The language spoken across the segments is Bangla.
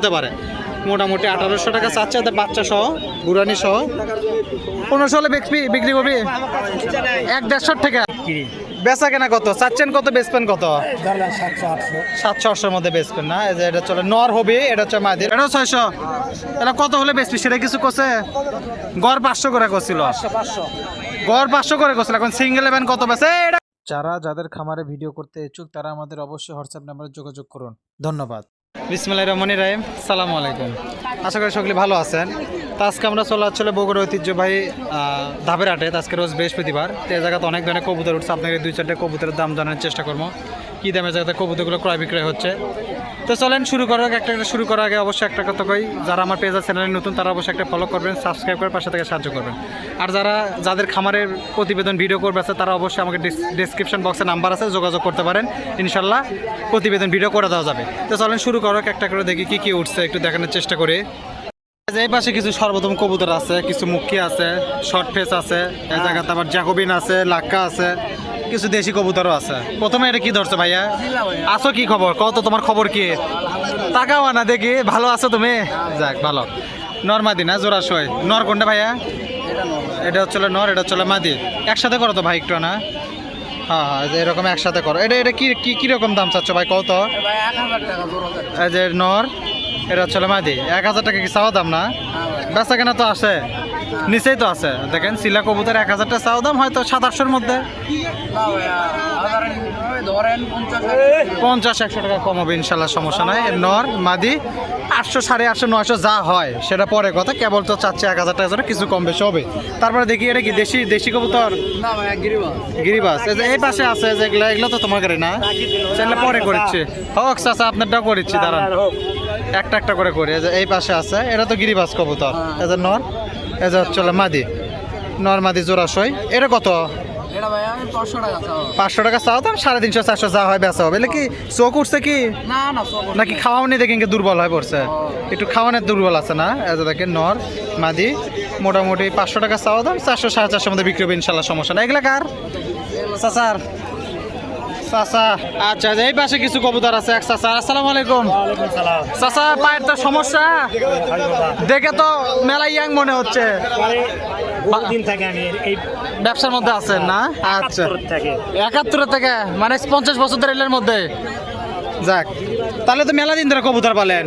হতে পারে। মোটামুটি আঠারোশো টাকা চাচ্ছে ওদের বাচ্চা সহ বুড়ানি সহ। পনেরোশো হলে বিক্রি বিক্রি করবি? এক দেড়শো টাকা বেচা কেনা কত? চাচ্ছেন কত বেচবেন কত? সাতশো আটশোর মধ্যে বেচবেন না। এই যে এটা চলে নর হবে এটা হচ্ছে মাদির এটা ছয়শো। এটা কত হলে বেচবি? সেটা কিছু করছে গড় পাঁচশো করে করছিল। গড় পাঁচশো করে করছিল। এখন সিঙ্গেল ইভেন কত বেচে? এটা যারা যাদের খামারে ভিডিও করতে ইচ্ছুক তারা আমাদের অবশ্যই হোয়াটসঅ্যাপ নাম্বারে যোগাযোগ করুন। ধন্যবাদ। বিসমিল্লাহ রহমানির রাহিম। সালাম আলাইকুম। আশা করি সকলে ভালো আছেন। তো আজকে আমরা চলে আসলে বগুড়া ঐতিহ্যবাহী ধাপের হাটে। আজকে রোজ বৃহস্পতিবার। তো এই জায়গাতে অনেক ধরনের কবুতর উঠছে। আপনাকে দুই চারটে কবুতরের দাম জানার চেষ্টা করব। কী দামে জায়গাতে কবুতরগুলো ক্রয় বিক্রয় হচ্ছে। তো চলেন শুরু করার আগে একটা শুরু করার আগে অবশ্যই একটা কথা কই। যারা আমার পেজ চ্যানেলে নতুন, তারা অবশ্যই একটা ফলো করবেন সাবস্ক্রাইব করে পাশে থেকে সাহায্য করবেন। আর যারা, যাদের খামারের প্রতিবেদন ভিডিও করবে আছে, তারা অবশ্যই আমাকে ডিসক্রিপশন বক্সে নাম্বার আছে, যোগাযোগ করতে পারেন। ইনশাল্লাহ প্রতিবেদন ভিডিও করে দেওয়া যাবে। তো চলেন শুরু করার একটা করে দেখি কী কী উঠছে, একটু দেখানোর চেষ্টা করি। এই পাশে কিছু সর্বপ্রথম কবুতর আছে কিছু মুখী আছে শর্ট ফেস আছে এই জায়গাতে আবার জ্যাকোবিন আছে লাক্কা আছে কিছু দেশি কবুতরও আছে। প্রথমে এটা কি ধরছো ভাইয়া? আছো কি খবর? কত তোমার খবর কি? তাকাও না দেখি ভালো আছো তুমি? যাক ভালো। নর মাদি না জোড়া সই। নর কোনটা ভাইয়া? এটা হচ্ছে নর এটা হচ্ছে মাদি। একসাথে করো তো ভাই একটু না। হ্যাঁ হ্যাঁ এরকম একসাথে করো। এটা এটা কি কি কীরকম দাম চাচ্ছ ভাই কত এই যে নর। এটা হচ্ছে মাদি। এক হাজার টাকা কি চাওয়া দাম না? বেচা কেনা তো আছে। নিচেই তো আছে। দেখেন সিলা কবুতর এক হাজার টাকা চাওয়া দাম, হয়তো সাত আটশোর মধ্যে। পঞ্চাশ, একশো টাকা কম হবে, ইনশাল্লাহ, সমস্যা নাই। নর, মাদি, আটশো, সাড়ে আটশো, নয়শো, যা হয়, সেটা পরে কথা। কেবল তো চাচ্ছে এক হাজার টাকা কিছু কম বেশি হবে। তারপরে দেখি, এটা কি দেশি দেশি কবুতর? গিরিবাস। এই পাশে আছে যেগুলো এগুলো তো তোমার না? সেগুলো পরে করেছি। হোক, চাচা, আপনারটাও করেছি, দাঁড়ান। একটা একটা করে করি। এই যে এই পাশে আছে এটা তো গিরিবাস কবুতর। এই যে নর যে হচ্ছে মাদি। নর মাদি জোড়াশই এটা কত? পাঁচশো টাকা চাও তো সাড়ে তিনশো চারশো যা হয় বেচা হবে। কি চোখ উঠছে কি? নাকি খাওয়ানি দেখে দুর্বল হয়ে পড়ছে? একটু খাওয়ানোর দুর্বল আছে না? এত দেখে নর মাদি। মোটামুটি পাঁচশো টাকা চাওয়া দাম চারশো সাড়ে চারশোর মধ্যে বিক্রি হবে ইনশাল্লাহ সমস্যা না এগুলা কার? চাচার। চাচা। আচ্ছা এই পাশে কিছু কবুতর আছে এক চাচা। আসসালামু আলাইকুম। চাচা পায়ের তো সমস্যা? দেখে তো মেলা ইয়াং মনে হচ্ছে। দিন থেকে আমি এই ব্যবসার মধ্যে আছেন না? আচ্ছা। একাত্তর থেকে মানে পঞ্চাশ বছর ধরে এলের মধ্যে? যাক তাহলে তো মেলা দিন ধরে কবুতর পালেন।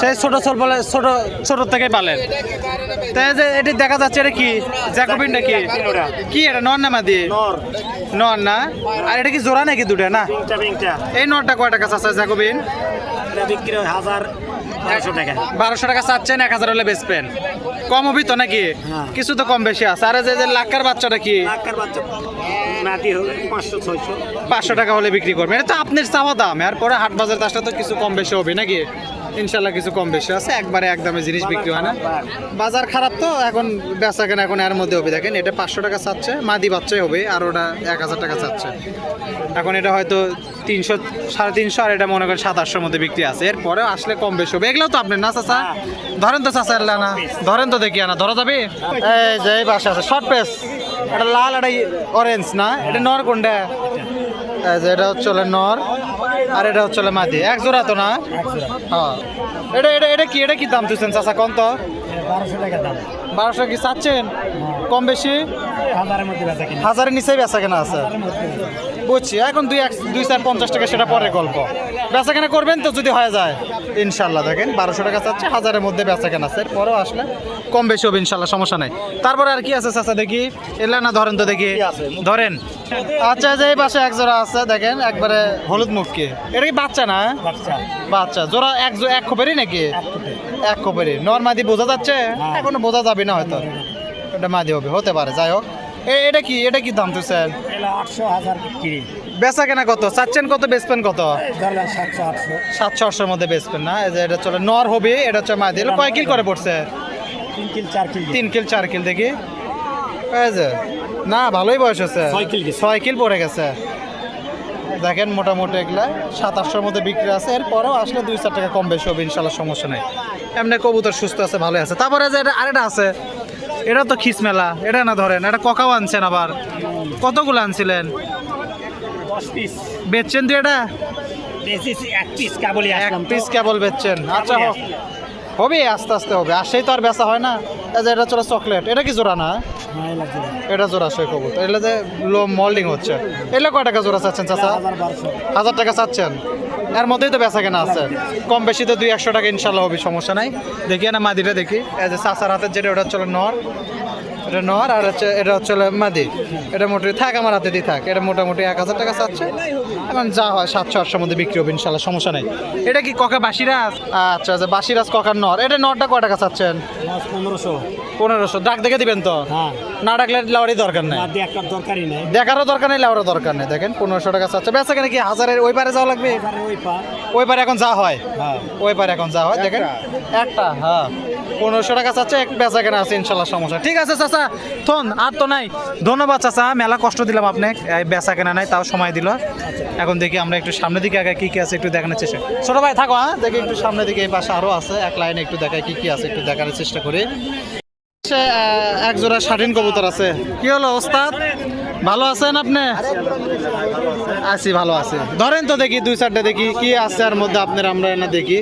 সেই ছোট ছোট বলে ছোট ছোট থেকে পালেন। তাই যে এটি দেখা যাচ্ছে এটা কি? জ্যাকোবিনটা কি কি এটা নর না মাদি? নর। নর না? আর এটা কি জোড়া নাকি দুটো না? এই নরটা কয় টাকা চাচ্ছে জ্যাকোবিন? বিক্রি হাজার বারোশো টাকা। চাচ্ছেন এক হাজার হলে বেচবেন। কম হবি তো নাকি? হ্যাঁ। কিছু তো কম বেশি আছে। আর যে লাক্কার বাচ্চাটা কি? লাখার বাচ্চা। পাঁচশো টাকা হলে বিক্রি করবেন এটা তো আপনার চাওয়া দাম। হাট বাজার তো কিছু কম বেশি হবে নাকি? ইনশাল্লাহ কিছু কম বেশি আছে। একবারে একদমে জিনিস বিক্রি হয় না। বাজার খারাপ তো, এখন বেচা এখন এর মধ্যে হবে। দেখেন, এটা পাঁচশো টাকা চাচ্ছে, মাদি বাচ্চাই হবে, আর ওটা এক হাজার টাকা চাচ্ছে। এখন এটা হয়তো তিনশো, সাড়ে তিনশো, আর এটা মনে করেন সাতাশশোর মধ্যে বিক্রি আছে। এরপরে আসলে কম বেশি হবে। এগুলো তো আপনার না, চাচা? ধরেন তো, চাচা না। ধরেন তো দেখি, আনা। ধরা যাবে? এই যে, এই আছে শর্ট পেস এটা লাল, এটা অরেঞ্জ না? এটা নর কোনটা? এটা হচ্ছে নর, আর এটা হচ্ছে মাদি। এক জোড়া তো না? হ্যাঁ। এটা এটা এটা কি এটা কি দাম তুলছেন চাচা কম তো? বারোশো বারোশো কি চাচ্ছেন? কম বেশি? হাজারের নিচেই বেচা কেনা আছে। বুঝছি, এখন দুই এক, দুই চার পঞ্চাশ টাকা সেটা পরে গল্প। বেচা কেনা করবেন তো যদি হয়ে যায়। ইনশাল্লাহ দেখেন বারোশো টাকা চাচ্ছে হাজারের মধ্যে বেচা কেনা আছে। পরেও আসলে কম বেশি হবে ইনশাল্লাহ সমস্যা নাই। তারপরে আর কি আছে চাচা দেখি? এলা না ধরেন তো দেখি। ধরেন। আচ্ছা যে এই পাশে এক জোড়া আছে দেখেন একবারে হলুদ মুখকে এটা কি বাচ্চা না? বাচ্চা। জোড়া এক এক খোপেরই নাকি? এক খোপেরই। নর্মাদি বোঝা যাচ্ছে? এখনও বোঝা যাবে না হয়তো। এটা মাদি হবে হতে পারে যাই হোক। এটা কি? এটা কি দাম তো এলা আটশো হাজার বিক্রি। বেচা কেনা কত? চাচ্ছেন কত বেচবেন কত? সাতশো আটশো। সাতশো আটশোর মধ্যে বেচবেন না। এই যে এটা চলে নর হবে এটা হচ্ছে মাদি এটা কয় কিল করে পড়ছে? তিন কিল চার কিল তিন কিল চার কিল দেখি। এই যে না ভালোই বয়স হচ্ছে ছয় কিল পড়ে গেছে। দেখেন মোটামুটি এগুলা সাতাশশোর মধ্যে বিক্রি আছে। এরপরেও আসলে দুই চার টাকা কম বেশি হবে ইনশাল্লাহ সমস্যা নেই। এমনি কবুতর সুস্থ আছে ভালোই আছে। তারপরে যে এটা আরেকটা আছে এটা তো খিস মেলা এটা না ধরেন এটা ককাও আনছেন আবার। কতগুলো আনছিলেন? বেচছেন তুই এটা? এক পিস কাবলি পিস কেবল বেচছেন। আচ্ছা হোক। হবে, আস্তে আস্তে হবে। আর সেই তো আর বেচা হয় না। যে এটা চলে চকলেট। এটা কি জোড়া না? এটা জোড়া সই কবুতর এটা যে লো মল্ডিং হচ্ছে। এগুলো কয় টাকা জোড়া চাচ্ছেন চাচা? হাজার টাকা চাচ্ছেন। এর মধ্যেই তো বেচা কেনা আছে। কম বেশি তো দুই, একশো টাকা ইনশাল্লাহ হবে, সমস্যা নাই। দেখি না মাদিটা দেখি। এই যে চাচার হাতের যেটা, ওটা চলে নর। এটা নর, আর হচ্ছে, এটা হচ্ছে মাদি। এটা মোটামুটি থাক, আমার হাতে দিয়ে থাক। এটা মোটামুটি এক হাজার টাকা চাচ্ছে। যা হয় সাতশো আটশোর মধ্যে বিক্রি হবে, ইনশাল্লাহ, সমস্যা নেই। এটা কি ককা বাসিরাজ আচ্ছা আচ্ছা বাসিরাজ ককার নর। এটা নরটা কয় টাকা চাচ্ছেন? পনেরোশো। পনেরোশো। ডাক দেখে দিবেন তো? হ্যাঁ। না ডাকলে লাউরি দরকার নেই। আর দরকারই নেই। দেখারও দরকার নেই লাউরও দরকার নেই। দেখেন পনেরোশো টাকা চাচ্ছে। বেচা কেন কি হাজারের ওই পারে যাওয়া লাগবে? ওই পারে এখন যা হয়। হ্যাঁ। ওই পারে এখন যা হয়। দেখেন একটা হ্যাঁ। পনেরোশো টাকা চাচ্ছে এক বেচা কেনা আছে ইনশাল্লাহ সমস্যা। ঠিক আছে চাচা। থন আর তো নাই। ধন্যবাদ চাচা। মেলা কষ্ট দিলাম আপনাকে। বেচা কেনা নাই তাও সময় দিল। এখন দেখি আমরা একটু সামনের দিকে আগে কি কি আছে একটু দেখানোর চেষ্টা ছোট ভাই থাকো হ্যাঁ। দেখি একটু সামনের দিকে এই পাশে আরও আছে। এক লাইনে একটু দেখাই কি কি আছে একটু দেখানোর চেষ্টা করি। এক জোড়া স্বাধীন কবুতর আছে। কি হলো ওস্তাদ? ভালো আছেন আপনি? আছি, ভালো আছি। ধরেন তো দেখি, দুই চারটে দেখি, কি আছে আর মধ্যে আপনার আমরা না দেখি।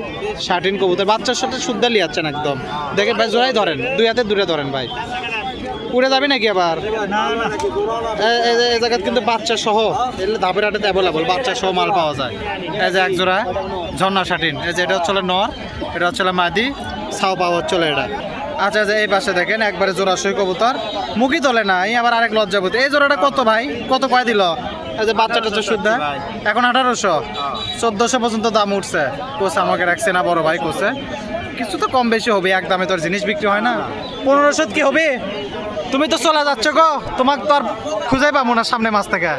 স্বাধীন কবুতর। বাচ্চার সাথে শুদ্ধা লিয়াচ্ছেন একদম। দেখেন ভাই, জোড়াই ধরেন। দুই হাতে দূরে ধরেন ভাই। উড়ে যাবে নাকি আবার? এই জায়গায় কিন্তু বাচ্চা সহ এগুলো ধাপের হাটে অ্যাভেলেবল বাচ্চা সহ মাল পাওয়া যায়। এই যে এক জোড়া ঝর্ণা শাটিন এই যে এটা হচ্ছে নর, এটা হচ্ছে মাদি। ছাও পাওয়া চলে এটা। আচ্ছা আচ্ছা এই পাশে দেখেন একবারে জোড়া সই কবুতর। মুখি তোলে না এই আবার আরেক লজ্জাবতী এই জোড়াটা কত ভাই? কত কয় দিল? এই যে বাচ্চাটা হচ্ছে শুদ্ধ। এখন আঠারোশো। চোদ্দোশো পর্যন্ত দাম উঠছে। কোচ আমাকে রাখছে না বড় ভাই কোচে। কিছু তো কম বেশি হবে এক দামে তোর জিনিস বিক্রি হয় না। পনেরোশো কি হবে? তুমি তো চলে যাচ্ছ গো। তোমাকে তো আর খুঁজেই পাবো না সামনে মাছ থেকে।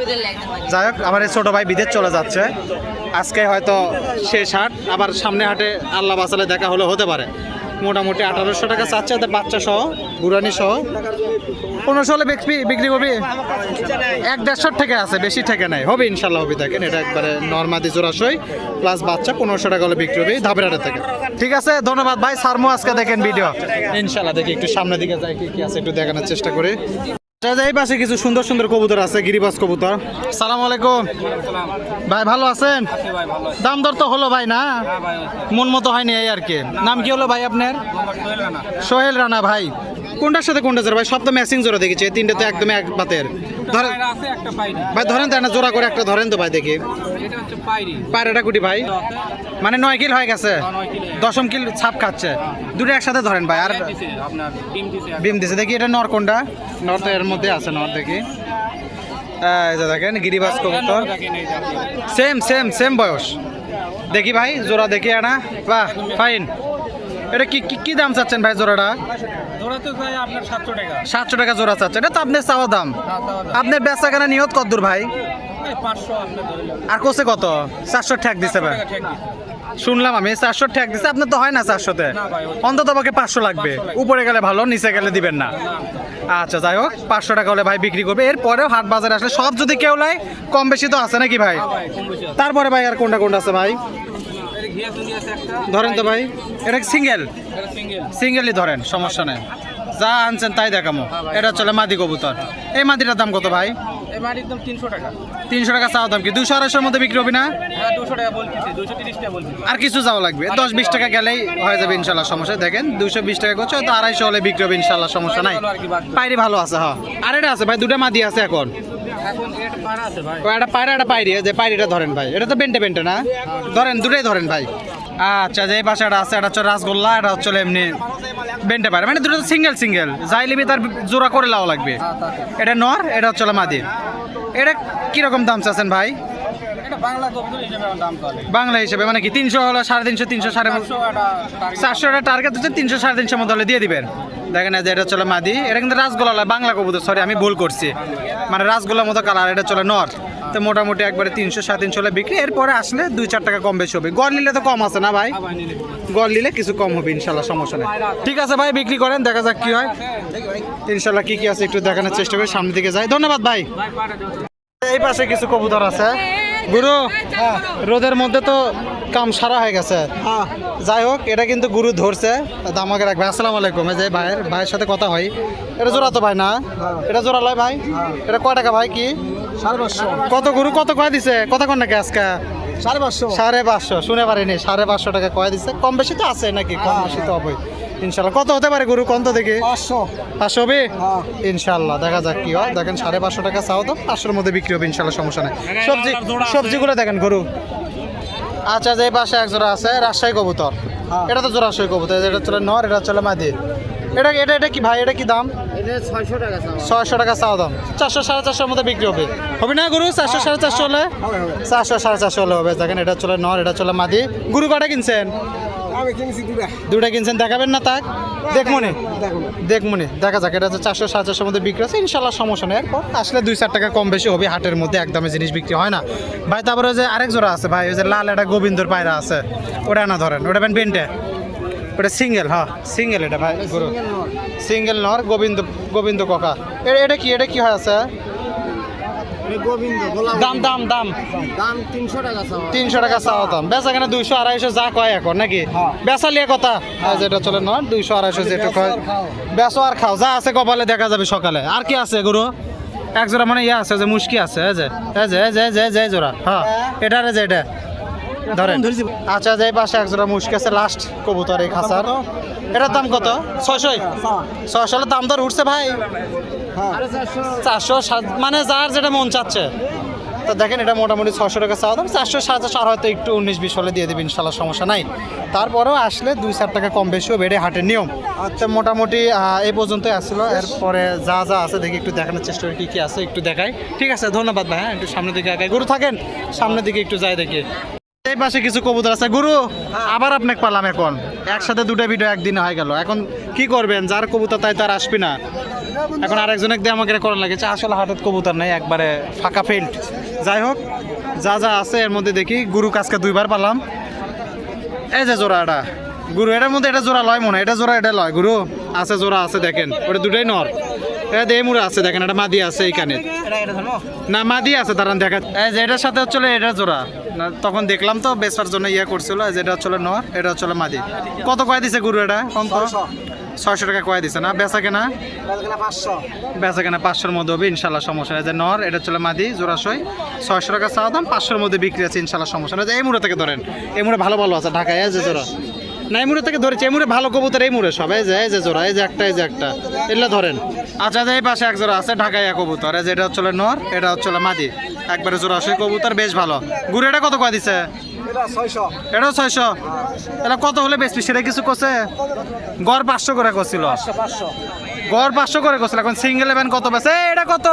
যাই হোক আমার এই ছোট ভাই বিদেশ চলে যাচ্ছে। আজকে হয়তো শেষ হাট আবার সামনে হাটে আল্লাহ বাসালে দেখা হলে হতে পারে। মোটামুটি আঠারোশো টাকা চাচ্ছে ওদের বাচ্চা সহ গুরানি সহ। পনেরোশো হলে বিক্রি হবে এক দেড়শো থেকে আছে, বেশি থেকে নাই। হবে ইনশাল্লাহ, হবে দেখেন, এটা একবারে নর্মাদি জোড়াশই প্লাস বাচ্চা পনেরোশো টাকা হলে বিক্রি হবে ধাপের হাটের থেকে। ঠিক আছে, ধন্যবাদ ভাই, সারমো আজকে দেখেন ভিডিও ইনশাল্লাহ, দেখি একটু সামনের দিকে যাই, কি কি আছে একটু দেখানোর চেষ্টা করি। এই পাশে কিছু সুন্দর সুন্দর কবুতর আছে গিরিবাস কবুতর। সালাম আলাইকুম। ভাই, ভালো আছেন? দাম দর তো হলো ভাই, না? মন মতো হয়নি এই আর কি। নাম কি হলো ভাই আপনার? সোহেল রানা ভাই। কোনটার সাথে কোনটা জোড়া? ভাই সব তো ম্যাচিং জোড়া দেখেছি। তিনটে তো একদম এক পাতের। ধরেন ভাই ধরেন তো একটা জোড়া করে একটা ধরেন তো ভাই দেখি। পায়রাটা কুটি ভাই। মানে নয় কিল হয়ে গেছে। দশম কিল ছাপ খাচ্ছে। দুটো একসাথে ধরেন ভাই আর ডিম দিছে দেখি এটা নর কোনটা? নর তো এর মধ্যে আছে নর দেখি। দেখেন গিরিবাস কবুতর। সেম সেম সেম বয়স। দেখি ভাই জোড়া দেখি আনা। বাহ ফাইন এটা কি কি- দাম চাচ্ছেন ভাই জোড়াটা? জোড়া তো চাই আপনার সাতশো টাকা। সাতশো টাকা জোড়া চাচ্ছেন এটা তো আপনার চাওয়া দাম। আপনার বেচা কেনা নিয়ত কদ্দূর ভাই। আর কোসে কত? চারশো ঠেক দিছে ভাই। শুনলাম আমি চারশো ঠেক দিছে। আপনার তো হয় না চারশোতে? অন্তত আমাকে পাঁচশো লাগবে। উপরে গেলে ভালো নিচে গেলে দিবেন না। আচ্ছা যাই হোক পাঁচশো টাকা হলে ভাই বিক্রি করবে। এরপরেও হাট বাজারে আসলে সব যদি কেউ নেয় কম বেশি তো আছে নাকি ভাই? আছে। তারপরে ভাই আর কোনটা কোনটা আছে ভাই? ধরেন তো ভাই এটা সিঙ্গেল সিঙ্গেল সিঙ্গেলই ধরেন সমস্যা নেই। যা আনছেন তাই দেখামো। এটা চলে মাদি কবুতর। এই মাদিটার দাম কত ভাই? তিনশো টাকা। চাওয়া দাম কি? দুশো আড়াইশোর মধ্যে বিক্রি হবে না? হ্যাঁ আর কিছু যাওয়া লাগবে। দশ বিশ টাকা গেলেই হয়ে যাবে ইনশাল্লাহ সমস্যা দেখেন দুশো বিশ টাকা করছে তো আড়াইশো হলে বিক্রি হবে ইনশাল্লাহ সমস্যা নাই। পাইরি ভালো আছে হ্যাঁ। আর এটা আছে ভাই দুটা মাদি আছে এখন। একটা পায়রা একটা পাইরি যে পাইরিটা ধরেন ভাই। এটা তো বেন্টে বেন্টে না? ধরেন দুটাই ধরেন ভাই। আচ্ছা যে এই পাশে একটা আছে এটা হচ্ছে রাসগোল্লা এটা হচ্ছে এমনি বেন্টে পায়রা। মানে দুটো সিঙ্গেল সিঙ্গেল যাই লিবি তার জোড়া করে লাও লাগবে। এটা নর এটা হচ্ছে মাদি। এটা কীরকম দাম চাচ্ছেন ভাই? বাংলা হিসেবে মানে কি তিনশো হলো সাড়ে তিনশো তিনশো সাড়ে চারশো টার্গেট হচ্ছে তিনশো সাড়ে তিনশো মতো হলে দিয়ে দিবেন। দেখেন যে এটা চলে মাদি, এটা কিন্তু রাসগোলা বাংলা কবুতর সরি আমি ভুল করছি। মানে রাসগোলার মতো কালার এটা চলে নর তো মোটামুটি একবারে তিনশো, সাড়ে তিনশো বিক্রি। এরপরে আসলে দুই, চার টাকা কম বেশি হবে। গড় নিলে তো কম আছে না ভাই? গড় নিলে কিছু কম হবে, ইনশাল্লাহ, সমস্যা নেই। ঠিক আছে ভাই, বিক্রি করেন, দেখা যাক কি হয়। ইনশাল্লাহ কি কি আছে একটু দেখানোর চেষ্টা করি, সামনের দিকে যাই। ধন্যবাদ ভাই। এই পাশে কিছু কবুতর আছে। গুরু, রোদের মধ্যে তো কাম সারা হয়ে গেছে। যাই হোক এটা কিন্তু গুরু ধরছে। দামাকে রাখবে। আসসালামু আলাইকুম। এই যে ভাইয়ের ভাইয়ের সাথে কথা হয়। এটা জোড়া তো ভাই না? এটা জোড়া লয় ভাই? এটা কয় টাকা ভাই কি? সাড়ে পাঁচশো। কত গুরু? কত কয় দিছে? কত কোন নাকি আজকে? সাড়ে পাঁচশো। সাড়ে পাঁচশো। শুনে পারিনি। সাড়ে পাঁচশো টাকা কয় দিচ্ছে কম বেশি তো আছে নাকি? কম বেশি তো হবেই ইনশাল্লাহ কত হতে পারে গরু? কত দেখি। পাঁচশো। পাঁচশো হবে? হ্যাঁ। ইনশাল্লাহ দেখা যাক কি হয়। দেখেন সাড়ে পাঁচশো টাকা চাও তো? পাঁচশোর মধ্যে বিক্রি হবে ইনশাল্লাহ সমস্যা নেই। সবজি সবজিগুলো দেখেন গরু। আচ্ছা যে পাশে এক জোড়া আছে রাজশাহী কবুতর। হ্যাঁ। এটা তো জোড়াশাহী কবুতর এটা চলে নর এটা চলে মাদি। এটা এটা এটা কি ভাই এটা কি দাম? ছয়শো টাকা চাওয়া। দাম। চারশো সাড়ে চারশোর মধ্যে বিক্রি হবে। হবে না গুরু? চারশো সাড়ে চারশো হলে? চারশো সাড়ে চারশো হলে হবে। দেখেন এটা চলে নর এটা চলে মাদি। গুরু কটা কিনছেন? দুটা কিনছেন দেখাবেন না তাক? দেখমনি দেখুন দেখমনি দেখা যাক এটা হচ্ছে চারশো সাড়ে চারশোর মধ্যে বিক্রি আছে ইনশাল্লাহ সমস্যা নেই। এরপর আসলে দুই চার টাকা কম বেশি হবে হাটের মধ্যে একদমে জিনিস বিক্রি হয় না। ভাই তারপরে ওই যে আরেক জোড়া আছে ভাই ওই যে লাল একটা গোবিন্দর পায়রা আছে। ওটা না ধরেন ওটা পেন পেন্টে ওটা সিঙ্গেল হ্যাঁ সিঙ্গেল এটা ভাই সিঙ্গেল নর। গোবিন্দ গোবিন্দ ককা। এটা কি এটা কি হয় আছে? দাম দাম দাম। দাম তিনশো টাকা তিনশো টাকা চাওয়া দাম। বেচা কেন দুইশো আড়াইশো যা কয় এখন নাকি? হ্যাঁ। বেচা লিয়ে কথা? আর যেটা চলে নয় দুইশো আড়াইশো যেটা কয় বেচো আর খাও। বেচো যা আছে কপালে দেখা যাবে সকালে। আর কি আছে গরু? এক জোড়া মানে ইয়ে আছে যে মুশকি আছে এই যে এই যে এই যে এই যে এই জোড়া। হ্যাঁ এটা রে যে এটা। ধরেন। আচ্ছা যে পাশে এক জোড়া মুশকি আছে লাস্ট কবুতর এই খাসার এটার দাম কত? ছয়শোই? ছয়শো দাম দর উঠছে ভাই। হ্যাঁ চারশো সাত মানে যার যেটা মন চাচ্ছে। তো দেখেন এটা মোটামুটি ছশো টাকা চাওয়া দাম। চারশো সাড়ে আর হয়তো একটু উনিশ বিশ হলে দিয়ে দেবে ইনশাল্লাহ সমস্যা নাই। তারপরেও আসলে দুই চার টাকা কম বেশিও বেড়ে হাটের নিয়ম। আচ্ছা মোটামুটি এই পর্যন্তই আসছিল এরপরে যা যা আছে দেখি একটু দেখানোর চেষ্টা করি কী কী আছে একটু দেখাই। ঠিক আছে ধন্যবাদ ভাই হ্যাঁ একটু সামনের দিকে আগে গুরু থাকেন সামনের দিকে একটু যাই দেখি। এই পাশে কিছু কবুতর আছে। গুরু আবার আপনাকে পালাম এখন। একসাথে দুটো ভিডিও একদিনে হয়ে গেল। এখন কি করবেন? যার কবুতর তাই তার আসবি না। এখন আরেকজনে দিয়ে আমাকে করার লাগেছে আসলে হাটত কবুতর নেই, একবারে ফাঁকা ফিল্ড। যাই হোক, যা যা আছে এর মধ্যে দেখি। গুরু কাজকে দুইবার পালাম। এই যে জোড়া এটা। গুরু, এটার মধ্যে এটা জোড়া লয় মনে এটা জোড়া, এটা লয়। গুরু, আছে জোড়া, আছে দেখেন। ওটা দুটাই নর। এটা দেহ মুড়ে আছে দেখেন, এটা মাদি আছে এইখানে। না, মাদি আছে, দাঁড়ান দেখা। এই যে এটার সাথে হচ্ছিল এটা জোড়া। না, তখন দেখলাম তো বেচার জন্য ইয়ে করছিল। যে এটা হচ্ছিল নর, এটা হচ্ছিল মাদি। কত কয় দিছে গুরু এটা? কম তো? ছয়শো। টাকা কয় দিছে না? বেচা কেনা? পাঁচশো। বেচা কেনা পাঁচশোর মধ্যে হবে ইনশাল্লাহ সমস্যা নেই। যে নর এটা চলে মাদি জোড়াশয়। ছয়শো টাকা চাওয়া দাম পাঁচশোর মধ্যে বিক্রি আছে ইনশাল্লাহ সমস্যা নেই। যে এই মুড়ে থেকে ধরেন এই মুড়ে ভালো ভালো আছে ঢাকায় যে জোড়া। না এই মুড়ে থেকে ধরেছি এই মুড়ে ভালো কবুতর এই মুড়ে সব এই যে এই যে জোড়া এই যে একটা এই যে একটা। এগুলো ধরেন। আচ্ছা যে এই পাশে এক জোড়া আছে ঢাকায় এক কবুতর। এই যে এটা হচ্ছে নর এটা হচ্ছে মাদি। একবারে জোড়াশয় কবুতর বেশ ভালো। গুড়ে এটা কত কয় দিছে? এটাও ছয়শো। এটা কত হলে বেশি সেটা কিছু করছে গড় পাঁচশো করে করছিল গড় পাঁচশো করে করছিল এখন সিঙ্গেল ইলেভেন কত বেছে এটা কত?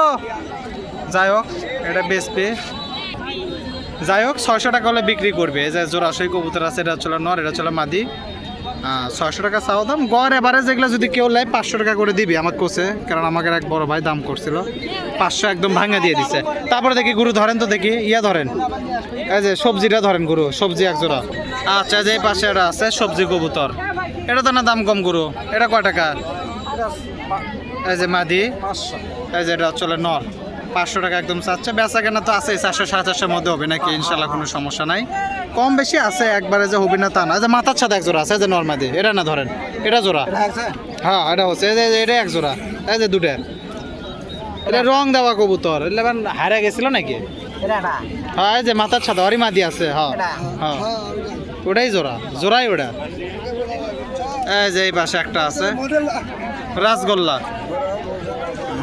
যাই হোক এটা বেচবে। যাই হোক ছয়শো টাকা হলে বিক্রি করবে। এই যে জোড়াশই কবুতর আছে এটা চলো নর এটা হচ্ছিল মাদি। ছয়শো টাকা চাও দাম। গড় এবারে যেগুলো যদি কেউ নেয়, পাঁচশো টাকা করে দিবি আমার কোচে কারণ আমাকে এক বড় ভাই দাম করছিল। পাঁচশো একদম ভাঙা দিয়ে দিছে। তারপরে দেখি গুরু ধরেন তো দেখি, ইয়া ধরেন। এই যে সবজিটা ধরেন গুরু, সবজি এক জোড়া। আচ্ছা যে পাশে এটা আছে, সবজি কবুতর। এটা তো না দাম কম গুরু। এটা কয় টাকা? এই যে মাদি। এই যে এটা চলে নর। পাঁচশো টাকা একদম চাচ্ছে। বেচা কেনা তো আছে চারশো সাড়ে চারশোর মধ্যে হবে নাকি? ইনশাল্লাহ কোনো সমস্যা নাই। কম বেশি আছে একবারে যে হবে না তা না। যে মাথার সাথে এক জোড়া আছে যে নর্মাদি এটা না ধরেন এটা জোড়া? হ্যাঁ এটা হচ্ছে এই যে এটা এক জোড়া। এই যে দুটা। এটা রং দেওয়া কবুতর। এটা হারা গেছিল নাকি? হ্যাঁ এই যে মাথার সাথে অরি মাদি আছে হ্যাঁ হ্যাঁ। ওটাই জোড়া জোড়াই ওটা। এই যে এই পাশে একটা আছে। রাসগোল্লা।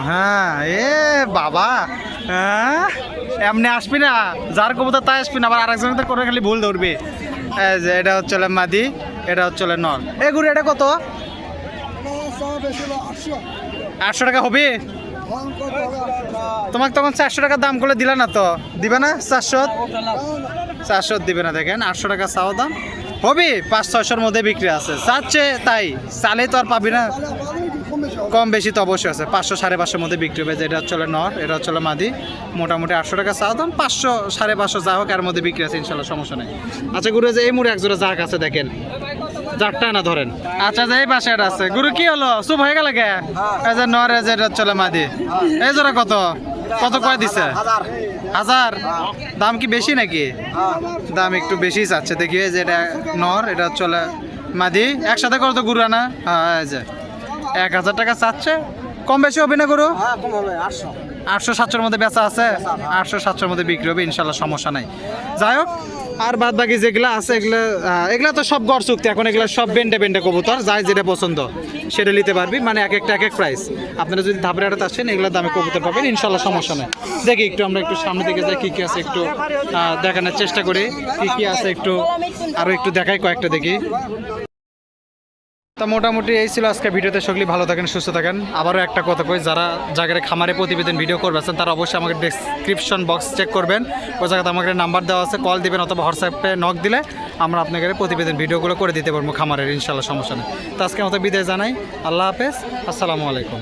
হ্যাঁ এ বাবা। হ্যাঁ? এমনি আসবি না? যার কবুতর তাই আসবি না, আবার আরেকজন তো করে খালি ভুল ধরবি। এটা হচ্ছে মাদি, এটা হচ্ছে নর এ গুড়ি এটা কত? আটশো টাকা হবে? তোমাকে তখন চারশো টাকা দাম করে দিলা না তো? দিবে না চারশো? চারশো দিবে না, দেখেন, আটশো টাকা চাও দাম। হবে? পাঁচ, ছয়শোর মধ্যে বিক্রি আছে। চাচ্ছে তাই চালে তো আর পাবি না। কম বেশি তো অবশ্যই আছে। পাঁচশো সাড়ে পাঁচশোর মধ্যে বিক্রি হবে। যেটা চলে নর, এটা চলে মাদি। মোটামুটি আটশো টাকা চাও দাম পাঁচশো সাড়ে পাঁচশো যা হোক, এর মধ্যে বিক্রি আছে, ইনশাল্লাহ, সমস্যা নেই। আচ্ছা গুরু যে এই মুড়ে একজোড়া জাক আছে, দেখেন। জাকটা না, ধরেন। আচ্ছা যে এই পাশে এটা আছে। গুরু, কি হলো? চুপ হয়ে গেল কে? এই যে নর, এই যে এটা চলে মাদি। এই জোড়া কত? কত কয় দিছে? হাজার? দাম কি বেশি নাকি? দাম একটু বেশি চাচ্ছে। দেখি যে এটা নর, এটা চলে মাদি। একসাথে করো তো, গুরু আনা হ্যাঁ এই যে। এক হাজার টাকা চাচ্ছে। কম বেশি হবে না গুরু? হ্যাঁ আটশো। সাতশোর মধ্যে বেচা আছে? আটশো সাতশোর মধ্যে বিক্রি হবে ইনশাল্লাহ সমস্যা নাই। যাই হোক আর বাদ বাকি যেগুলো আছে এগুলো এগুলো তো সব গড় চুক্তি এখন এগুলো সব বেন্ডে বেন্ডে কবুতর যাই যেটা পছন্দ সেটা নিতে পারবি। মানে এক একটা এক এক প্রাইস আপনারা যদি ধাপের হাটাতে আসেন এগুলোর দামে কবুতর পাবেন ইনশাল্লাহ সমস্যা নেই। দেখি একটু আমরা একটু সামনে দিকে যাই কী কী আছে একটু দেখানোর চেষ্টা করি কী কী আছে একটু আরও একটু দেখাই কয়েকটা দেখি। তা মোটামুটি এই ছিল আজকে ভিডিওতে। সকলেই ভালো থাকেন, সুস্থ থাকেন। আবারও একটা কথা কই, যারা জায়গায় খামারে প্রতিবেদন ভিডিও করবেন তারা অবশ্যই আমাকে ডিসক্রিপশন বক্স চেক করবেন। ওই জায়গাতে আমাকে নাম্বার দেওয়া আছে কল দিবেন অথবা হোয়াটসঅ্যাপে নক দিলে আমরা আপনাকে প্রতিবেদন ভিডিওগুলো করে দিতে পারব খামারের ইনশাল্লাহ সমস্যা নেই। তো আজকে মতো বিদায় জানাই, আল্লাহ হাফেজ, আসসালামু আলাইকুম।